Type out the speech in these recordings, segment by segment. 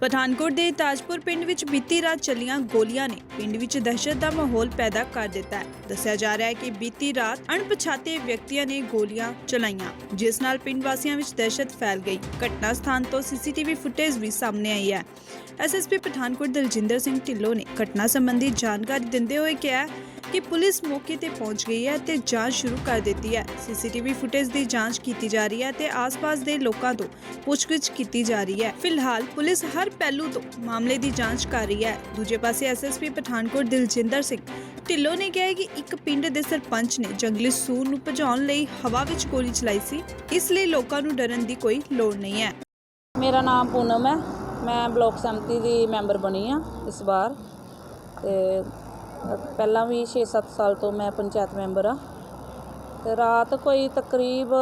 ਪਠਾਨਕੋਟ ਦੇ ਤਾਜਪੁਰ ਪਿੰਡ ਵਿੱਚ ਬੀਤੀ ਰਾਤ ਚੱਲੀਆਂ ਗੋਲੀਆਂ ਨੇ ਪਿੰਡ ਵਿੱਚ ਦਹਿਸ਼ਤ ਦਾ ਮਾਹੌਲ ਪੈਦਾ ਕਰ ਦਿੱਤਾ ਹੈ। ਦੱਸਿਆ ਜਾ ਰਿਹਾ ਹੈ ਕਿ ਬੀਤੀ ਰਾਤ ਅਣਪਛਾਤੇ ਵਿਅਕਤੀਆਂ ਨੇ ਗੋਲੀਆਂ ਚਲਾਈਆਂ, ਜਿਸ ਨਾਲ ਪਿੰਡ ਵਾਸੀਆਂ ਵਿੱਚ ਦਹਿਸ਼ਤ ਫੈਲ ਗਈ। ਘਟਨਾ ਸਥਾਨ ਤੋਂ ਸੀਸੀਟੀਵੀ ਫੁਟੇਜ ਵੀ ਸਾਹਮਣੇ ਆਈ ਹੈ। ਐਸਐਸਪੀ ਪਠਾਨਕੋਟ ਦਲਜਿੰਦਰ ਸਿੰਘ ਢਿੱਲੋਂ ਨੇ ਘਟਨਾ ਸੰਬੰਧੀ ਜਾਣਕਾਰੀ ਦਿੰਦੇ ਹੋਏ ਕਿਹਾ ਕਿ ਪੁਲਿਸ ਮੌਕੇ ਤੇ ਪਹੁੰਚ ਗਈ ਹੈ ਤੇ ਜਾਂਚ ਸ਼ੁਰੂ ਕਰ ਦਿੱਤੀ ਹੈ। ਸੀਸੀਟੀਵੀ ਫੁਟੇਜ ਦੀ ਜਾਂਚ ਕੀਤੀ ਜਾ ਰਹੀ ਹੈ ਤੇ ਆਸ-ਪਾਸ ਦੇ ਲੋਕਾਂ ਤੋਂ ਪੁੱਛਗਿੱਛ ਕੀਤੀ ਜਾ ਰਹੀ ਹੈ। ਫਿਲਹਾਲ ਪੁਲਿਸ ਹਰ ਪਹਿਲੂ ਤੋਂ ਮਾਮਲੇ ਦੀ ਜਾਂਚ ਕਰ ਰਹੀ ਹੈ। ਦੂਜੇ ਪਾਸੇ ਐਸਐਸਪੀ ਪਠਾਨਕੋਟ ਦਿਲਜਿੰਦਰ ਸਿੰਘ ਢਿੱਲੋਂ ਨੇ ਕਿਹਾ ਕਿ ਇੱਕ ਪਿੰਡ ਦੇ ਸਰਪੰਚ ਨੇ ਜੰਗਲੀ ਸੂਰ ਨੂੰ ਭਜਾਉਣ ਲਈ ਹਵਾ ਵਿੱਚ ਗੋਲੀ ਚਲਾਈ ਸੀ। ਇਸ ਲਈ ਲੋਕਾਂ ਨੂੰ ਡਰਨ ਦੀ ਕੋਈ ਲੋੜ ਨਹੀਂ ਹੈ। ਮੇਰਾ ਨਾਮ ਪੂਨਮ ਹੈ। ਮੈਂ ਬਲਾਕ ਸੰਮਤੀ ਦੀ ਮੈਂਬਰ ਬਣੀ ਆ ਇਸ ਵਾਰ ਤੇ ਪਹਿਲਾਂ ਵੀ 6-7 ਸਾਲ ਤੋਂ ਮੈਂ ਪੰਚਾਇਤ ਮੈਂਬਰ ਆ। ਤੇ ਰਾਤ ਕੋਈ ਤਕਰੀਬ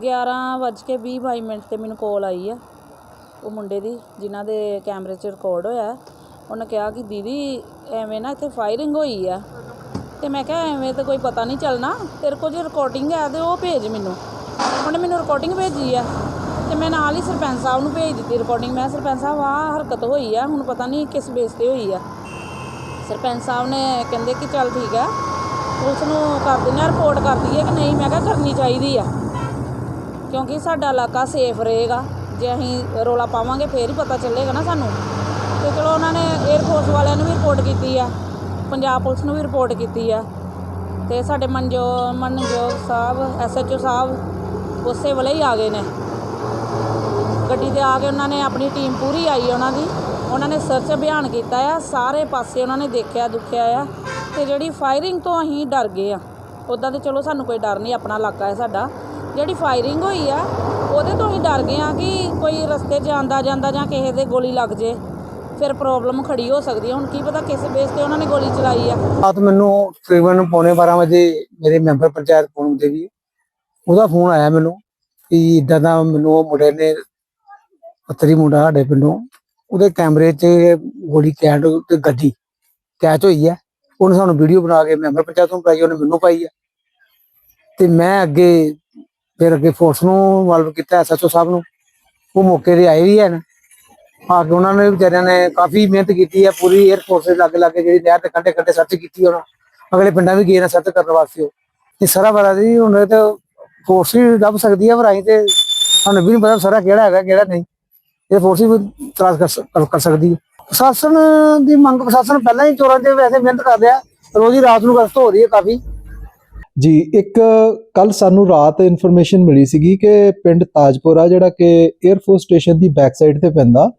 11:20 ਮਿੰਟ ਤੇ ਮੈਨੂੰ ਕਾਲ ਆਈ ਆ, ਉਹ ਮੁੰਡੇ ਦੀ, ਜਿਨ੍ਹਾਂ ਦੇ ਕੈਮਰੇ 'ਚ ਰਿਕਾਰਡ ਹੋਇਆ। ਉਹਨੇ ਕਿਹਾ ਕਿ ਦੀਦੀ, ਐਵੇਂ ਨਾ ਇੱਥੇ ਫਾਇਰਿੰਗ ਹੋਈ ਆ। ਤੇ ਮੈਂ ਕਿਹਾ ਐਵੇਂ ਤਾਂ ਕੋਈ ਪਤਾ ਨਹੀਂ ਚੱਲਣਾ, ਤੇਰੇ ਕੋਲ ਜੇ ਰਿਕਾਰਡਿੰਗ ਹੈ ਤੇ ਉਹ ਭੇਜ ਮੈਨੂੰ। ਉਹਨੇ ਮੈਨੂੰ ਰਿਕਾਰਡਿੰਗ ਭੇਜੀ ਆ। ਤੇ ਮੈਂ ਨਾਲ ਹੀ ਸਰਪੰਚ ਸਾਹਿਬ ਨੂੰ ਭੇਜ ਦਿੱਤੀ ਰਿਕਾਰਡਿੰਗ ਮੈਂ ਸਰਪੰਚ ਸਾਹਿਬ, ਆਹ ਹਰਕਤ ਹੋਈ ਆ, ਹੁਣ ਪਤਾ ਨਹੀਂ ਕਿਸ ਬੇਸ ਤੇ ਹੋਈ ਆ। ਸਰਪੰਚ ਸਾਹਿਬ ਨੇ ਕਹਿੰਦੇ ਕਿ ਚੱਲ ਠੀਕ ਆ ਪੁਲਿਸ ਨੂੰ ਕਰ ਦਿੰਦੇ ਆ ਰਿਪੋਰਟ ਕਰ ਦਈਏ ਕਿ ਨਹੀਂ। ਮੈਂ ਕਿਹਾ ਕਰਨੀ ਚਾਹੀਦੀ ਆ। ਕਿਉਂਕਿ ਸਾਡਾ ਇਲਾਕਾ ਸੇਫ ਰਹੇਗਾ। ਜੇ ਅਸੀਂ ਰੋਲਾ ਪਾਵਾਂਗੇ, ਫੇਰ ਹੀ ਪਤਾ ਚੱਲੇਗਾ ਨਾ ਸਾਨੂੰ। ਤੇ ਚਲੋ ਉਹਨਾਂ ਨੇ 에ਅਰਫੋਰਸ ਵਾਲਿਆਂ ਨੂੰ ਵੀ ਰਿਪੋਰਟ ਕੀਤੀ ਆ। ਪੰਜਾਬ ਪੁਲਿਸ ਨੂੰ ਵੀ ਰਿਪੋਰਟ ਕੀਤੀ ਆ। ਤੇ ਸਾਡੇ ਮਨਜੋ, ਮਨਜੋਤ ਸਾਹਿਬ ਐਸਐਚਓ ਸਾਹਿਬ, ਉਸੇ ਵੇਲੇ ਹੀ ਆ ਗਏ ਨੇ। ਗੱਡੀ ਤੇ ਆ ਕੇ ਉਹਨਾਂ ਨੇ ਆਪਣੀ ਟੀਮ ਪੂਰੀ ਆਈ ਉਹਨਾਂ ਦੀ। ਉਹਨਾਂ ਨੇ ਸਰਚ ਅਭਿਆਨ ਕੀਤਾ ਆ, ਸਾਰੇ ਪਾਸੇ ਉਹਨਾਂ ਨੇ ਦੇਖਿਆ, ਦੁਖਿਆ ਆ ਤੇ ਜਿਹੜੀ ਫਾਇਰਿੰਗ ਤੋਂ ਅਸੀਂ ਡਰ ਗਏ ਆ। ਉਦਾਂ ਤੇ ਚਲੋ ਸਾਨੂੰ ਕੋਈ ਡਰ ਨਹੀਂ, ਆਪਣਾ ਇਲਾਕਾ ਹੈ ਸਾਡਾ। ਜਿਹੜੀ ਫਾਇਰਿੰਗ ਹੋਈ ਆ, ਉਹਦੇ ਤੋਂ ਹੀ ਡਰ ਗਏ ਆ ਕਿ ਕੋਈ ਰਸਤੇ 'ਚ ਆਂਦਾ ਜਾਂਦਾ ਜਾਂ ਕਿਸੇ ਦੇ ਗੋਲੀ ਲੱਗ ਜੇ, ਫਿਰ ਪ੍ਰੋਬਲਮ ਖੜੀ ਹੋ ਸਕਦੀ ਹੈ ਹੁਣ ਕੀ ਪਤਾ ਕਿਸ ਬੇਸ ਤੇ ਉਹਨਾਂ ਨੇ ਗੋਲੀ ਚਲਾਈ ਆ। ਰਾਤ ਮੈਨੂੰ ਤਕਰੀਬਨ ਪੌਣੇ 12 ਵਜੇ ਮੇਰੇ ਮੈਂਬਰ ਪੰਚਾਇਤ ਪੂਨਮ ਦੇਵੀ ਉਹਦਾ ਫੋਨ ਆਇਆ ਮੈਨੂੰ ਕਿ ਇਦਾਂ ਦਾ ਮੈਨੂੰ ਉਹ ਮੁੰਡੇ ਨੇ, ਪੱਤਰੀ ਮੁੰਡਾ ਸਾਡੇ ਪਿੰਡੋਂ ਉਹਦੇ ਕੈਮਰੇ 'ਚ ਗੋਲੀ ਕੈਂਡ ਤੇ ਗੱਡੀ ਕੈਚ ਹੋਈ ਹੈ ਉਹਨੇ ਸਾਨੂੰ ਵੀਡੀਓ ਬਣਾ ਕੇ ਮੈਂਬਰ ਪੰਚਾਇਤ ਨੂੰ ਪਾਈ, ਉਹਨੇ ਮੈਨੂੰ ਪਾਈ ਹੈ ਤੇ ਮੈਂ ਅੱਗੇ ਫਿਰ ਅੱਗੇ ਫੋਰਸ ਨੂੰ ਇਨਵੋਲਵ ਕੀਤਾ ਐਸਐਚਓ ਸਾਹਿਬ ਨੂੰ। ਉਹ ਮੌਕੇ ਤੇ ਆਏ ਵੀ ਹਨ ਆ ਕੇ ਉਹਨਾਂ ਨੇ ਵਿਚਾਰਿਆਂ ਨੇ ਕਾਫੀ ਮਿਹਨਤ ਕੀਤੀ ਹੈ ਪੂਰੀ 에ਅਰ ਫੋਰਸ ਦੇ ਲਾਗੇ ਲਾਗੇ ਜਿਹੜੀ ਨਹਿਰ ਦੇ ਕੰਢੇ ਕੰਢੇ ਸਰਚ ਕੀਤੀ ਉਹਨਾਂ। ਅਗਲੇ ਪਿੰਡਾਂ ਵੀ ਗਏ ਨੇ ਸਰਚ ਕਰਨ ਵਾਸਤੇ ਉਹ। ਇਹ ਸਾਰਾ ਬੜਾ ਜੀ, ਹੁਣ ਤਾਂ ਫੋਰਸ ਹੀ ਲੱਭ ਸਕਦੀ ਹੈ ਪਰ ਅਸੀਂ ਤੇ ਸਾਨੂੰ ਵੀ ਨਹੀਂ ਪਤਾ ਸਾਰਾ ਕਿਹੜਾ ਹੈਗਾ, ਕਿਹੜਾ ਨਹੀਂ। ਇਹ ਫੋਰਸ ਹੀ ਤਲਾਸ਼ ਕਰ ਸਕਦੀ ਹੈ। ਪ੍ਰਸ਼ਾਸਨ ਦੀ ਮੰਗ, ਪ੍ਰਸ਼ਾਸਨ ਪਹਿਲਾਂ ਹੀ ਚੋਰਾਂ ਦੇ ਵੈਸੇ ਮਿਹਨਤ ਕਰ ਰਿਹਾ। ਰੋਜ਼ ਰਾਤ ਨੂੰ ਗਸ਼ਤ ਹੋ ਰਹੀ ਹੈ ਕਾਫੀ। ਜੀ, ਇੱਕ ਕੱਲ ਸਾਨੂੰ ਰਾਤ ਇਨਫੋਰਮੇਸ਼ਨ ਮਿਲੀ ਸੀਗੀ ਕਿ ਪਿੰਡ ਤਾਜਪੁਰ, ਜਿਹੜਾ ਕਿ 에ਅਰ ਸਟੇਸ਼ਨ ਦੀ ਬੈਕ ਸਾਈਡ ਤੇ ਪੈਂਦਾ,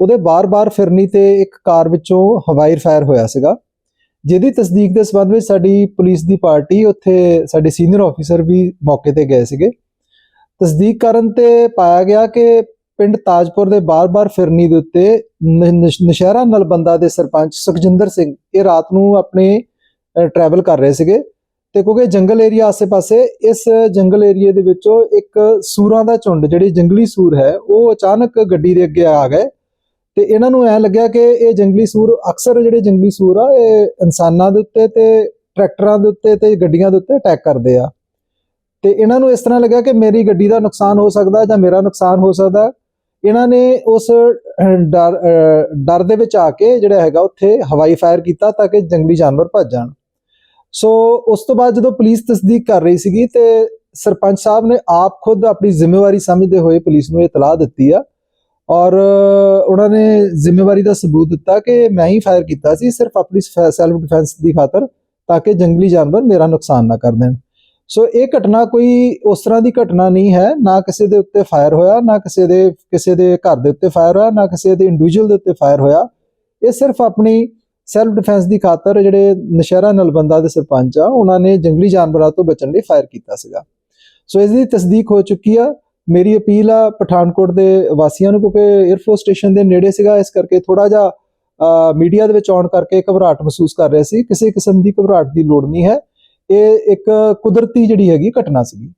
ਉਹਦੇ ਬਾਰ-ਬਾਰ ਫਿਰਨੀ ਤੇ ਇੱਕ ਕਾਰ ਵਿੱਚੋਂ ਹਵਾਈ ਫਾਇਰ ਹੋਇਆ ਸੀਗਾ। ਜਿਹਦੀ ਤਸਦੀਕ ਦੇ ਸੰਬੰਧ ਵਿੱਚ ਸਾਡੀ ਪੁਲਿਸ ਦੀ ਪਾਰਟੀ ਉੱਥੇ ਸਾਡੇ ਸੀਨੀਅਰ ਆਫੀਸਰ ਵੀ ਮੌਕੇ ਤੇ ਗਏ ਸੀਗੇ। ਤਸਦੀਕ ਕਰਨ ਤੇ ਪਾਇਆ ਗਿਆ ਕਿ ਪਿੰਡ ਤਾਜਪੁਰ ਦੇ ਬਾਰ-ਬਾਰ ਫਿਰਨੀ ਦੇ ਉੱਤੇ ਨ- ਨਸ਼ਹਿਰਾ ਨਲਬੰਦਾ ਦੇ ਸਰਪੰਚ ਸੁਖਜਿੰਦਰ ਸਿੰਘ ਇਹ ਰਾਤ ਨੂੰ ਆਪਣੇ ਟਰੈਵਲ ਕਰ ਰਹੇ ਸੀਗੇ ਤੇ ਕਿਉਂਕਿ ਜੰਗਲ ਏਰੀਆ ਆਸੇ-ਪਾਸੇ ਇਸ ਜੰਗਲ ਏਰੀਏ ਦੇ ਵਿੱਚੋਂ ਇੱਕ ਸੂਰਾਂ ਦਾ ਝੁੰਡ ਜਿਹੜੀ ਜੰਗਲੀ ਸੂਰ ਹੈ, ਉਹ ਅਚਾਨਕ ਗੱਡੀ ਦੇ ਅੱਗੇ ਆ ਗਏ ਤੇ ਇਹਨਾਂ ਨੂੰ ਐ ਲੱਗਿਆ ਕਿ ਇਹ ਜੰਗਲੀ ਸੂਰ ਅਕਸਰ ਜਿਹੜੇ ਜੰਗਲੀ ਸੂਰ ਆ, ਇਹ ਇਨਸਾਨਾਂ ਦੇ ਉੱਤੇ ਤੇ ਟਰੈਕਟਰਾਂ ਦੇ ਉੱਤੇ ਤੇ ਗੱਡੀਆਂ ਦੇ ਉੱਤੇ ਅਟੈਕ ਕਰਦੇ ਆ ਤੇ ਇਹਨਾਂ ਨੂੰ ਇਸ ਤਰ੍ਹਾਂ ਲੱਗਿਆ ਕਿ ਮੇਰੀ ਗੱਡੀ ਦਾ ਨੁਕਸਾਨ ਹੋ ਸਕਦਾ ਜਾਂ ਮੇਰਾ ਨੁਕਸਾਨ ਹੋ ਸਕਦਾ। ਇਹਨਾਂ ਨੇ ਉਸ ਡਰ ਡਰ ਦੇ ਵਿੱਚ ਆ ਕੇ ਜਿਹੜਾ ਹੈਗਾ ਉੱਥੇ ਹਵਾਈ ਫਾਇਰ ਕੀਤਾ ਤਾਂ ਕਿ ਜੰਗਲੀ ਜਾਨਵਰ ਭੱਜ ਜਾਣ। ਸੋ ਉਸ ਤੋਂ ਬਾਅਦ ਜਦੋਂ ਪੁਲਿਸ ਤਸਦੀਕ ਕਰ ਰਹੀ ਸੀਗੀ ਤੇ ਸਰਪੰਚ ਸਾਹਿਬ ਨੇ ਆਪ ਖੁਦ ਆਪਣੀ ਜ਼ਿੰਮੇਵਾਰੀ ਸਮਝਦੇ ਹੋਏ ਪੁਲਿਸ ਨੂੰ ਇਤਲਾਹ ਦਿੱਤੀ ਆ ਔਰ ਉਹਨਾਂ ਨੇ ਜ਼ਿੰਮੇਵਾਰੀ ਦਾ ਸਬੂਤ ਦਿੱਤਾ ਕਿ ਮੈਂ ਹੀ ਫਾਇਰ ਕੀਤਾ ਸੀ, ਸਿਰਫ ਆਪਣੀ ਸੈਲਫ ਡਿਫੈਂਸ ਦੀ ਖਾਤਰ ਤਾਂ ਕਿ ਜੰਗਲੀ ਜਾਨਵਰ ਮੇਰਾ ਨੁਕਸਾਨ ਨਾ ਕਰ ਦੇਣ। ਸੋ ਇਹ ਘਟਨਾ ਕੋਈ ਉਸ ਤਰ੍ਹਾਂ ਦੀ ਘਟਨਾ ਨਹੀਂ ਹੈ, ਨਾ ਕਿਸੇ ਦੇ ਉੱਤੇ ਫਾਇਰ ਹੋਇਆ, ਨਾ ਕਿਸੇ ਦੇ ਕਿਸੇ ਦੇ ਘਰ ਦੇ ਉੱਤੇ ਫਾਇਰ ਹੋਇਆ, ਨਾ ਕਿਸੇ ਦੇ ਇੰਡੀਵਿਜੂਅਲ ਦੇ ਉੱਤੇ ਫਾਇਰ ਹੋਇਆ। ਇਹ ਸਿਰਫ ਆਪਣੀ ਸੈਲਫ ਡਿਫੈਂਸ ਦੀ ਖਾਤਰ ਜਿਹੜੇ ਨਸ਼ਹਿਰਾ ਨਲਬੰਦਾ ਦੇ ਸਰਪੰਚ ਆ, ਉਹਨਾਂ ਨੇ ਜੰਗਲੀ ਜਾਨਵਰਾਂ ਤੋਂ ਬਚਣ ਲਈ ਫਾਇਰ ਕੀਤਾ ਸੀਗਾ। ਸੋ ਇਸ ਦੀ ਤਸਦੀਕ ਹੋ ਚੁੱਕੀ ਆ। ਮੇਰੀ ਅਪੀਲ ਆ ਪਠਾਨਕੋਟ ਦੇ ਵਾਸੀਆਂ ਨੂੰ, ਕਿਉਂਕਿ 에ਅਰਫੋਰਸ ਸਟੇਸ਼ਨ ਦੇ ਨੇੜੇ ਸੀਗਾ, ਇਸ ਕਰਕੇ ਥੋੜਾ ਜਿਹਾ ਮੀਡੀਆ ਦੇ ਵਿੱਚ ਆਉਣ ਕਰਕੇ ਘਬਰਾਹਟ ਮਹਿਸੂਸ ਕਰ ਰਿਹਾ ਸੀ। ਕਿਸੇ ਕਿਸਮ ਦੀ ਘਬਰਾਹਟ ਦੀ ਲੋੜ ਨਹੀਂ ਹੈ। ਇਹ ਇੱਕ ਕੁਦਰਤੀ ਜਿਹੜੀ ਹੈਗੀ ਘਟਨਾ ਸੀਗੀ।